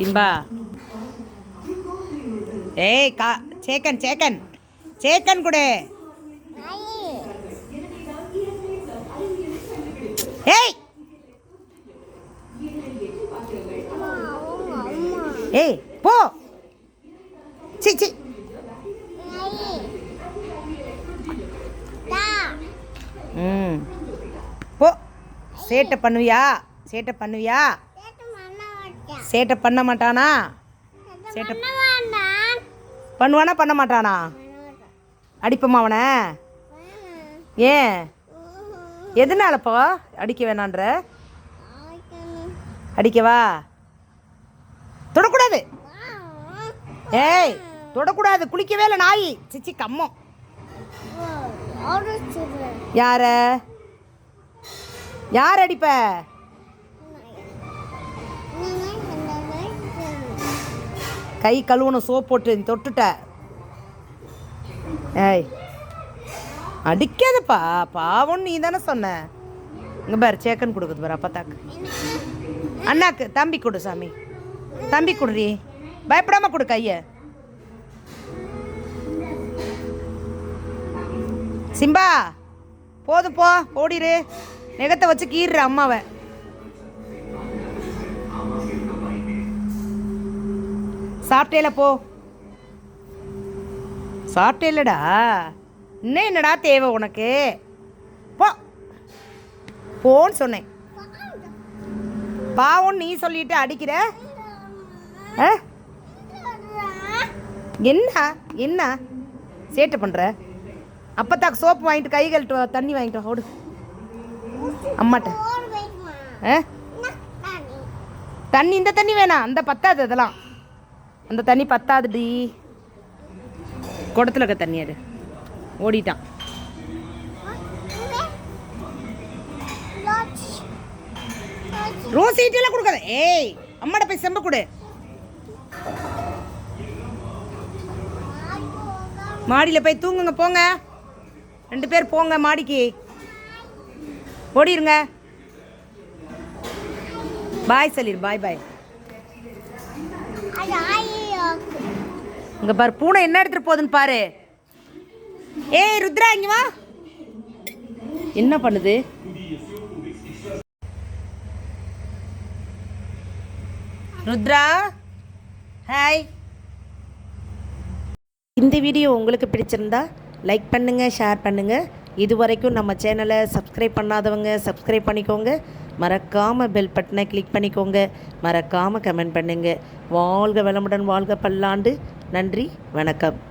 Simba. ஏய் கா சேக்கன் சேக்கன் சேக்கன் கொடு. ஏய். ஏய் போ. சி சி. ம். போ. சேட்டை பண்ணுவியா? சேட்டை பண்ணுவியா? சேட்டை பண்ண மாட்டானா? சேட்டை பண்ணுவானா பண்ண மாட்டானா? அடிப்போமா அவனை? ஏன்? எதனாலப்போ அடிக்க வேணான்ற. அடிக்கவா? தொடக்கூடாது. ஏய் தொடக்கூடாது. குளிக்கவே இல்லை நாய். சிச்சி கம்மம். யார? யார் அடிப்ப? கை கழுவணும் சோப் போட்டு நீ தொட்டுட்ட. ஏய் அடிக்காதப்பா. பாவம் நீ தானே சொன்ன. இங்கே பாரு சேக்கன் கொடுக்குது பாரு அப்பத்தாக்கு. அண்ணாக்கு தம்பி கொடு சாமி. தம்பி கொடுறி. பயப்படாம கொடு கையை. சிம்பா போதும் போ. ஓடிரு. நெகத்தை வச்சு கீறுற அம்மாவை. சாப்பிட்டேல போ. சாப்பிட்டேலடா. இன்னும் என்னடா தேவை உனக்கு? போ. போன்னு சொன்னேன். பாவம் நீ சொல்லிட்டு அடிக்கிற? ஆ? என்ன? என்ன? சேட்டை பண்ணுற அப்பத்தாக்கு சோப்பு வாங்கிட்டு கை கழுட்டு தண்ணி வாங்கிட்டு ஓடு. அம்மாட்ட. ஆ? தண்ணி இந்த தண்ணி வேணாம். அந்த பத்தாது அதெல்லாம். அந்த தண்ணி பத்தாதுடி. குடத்துல இருக்க தண்ணி அது. ஓடிட்டான். ரோஸ் ஈட்டியெல்லாம் கொடுக்காத. ஏய் அம்மாட போய் செம்ப கொடு. மாடியில் போய் தூங்குங்க போங்க. ரெண்டு பேர் போங்க மாடிக்கு. ஓடிருங்க. பாய் சொல்லிடு பாய் பாய். இங்க பாரு பூனை என்ன எடுத்துட்டு போகுதுன்னு பாரு. ஏய் ருத்ரா இங்க வா. என்ன பண்ணுது? ருத்ரா ஹாய் இந்த வீடியோ உங்களுக்கு பிடிச்சிருந்தா லைக் பண்ணுங்கள் ஷேர் பண்ணுங்கள் இது வரைக்கும் நம்ம சேனலை சப்ஸ்கிரைப் பண்ணாதவங்க சப்ஸ்கிரைப் பண்ணிக்கோங்க. மறக்காமல் பெல் பட்டனை கிளிக் பண்ணிக்கோங்க. மறக்காமல் கமெண்ட் பண்ணுங்கள் வாழ்க வளமுடன் வாழ்க பல்லாண்டு. நன்றி வணக்கம்.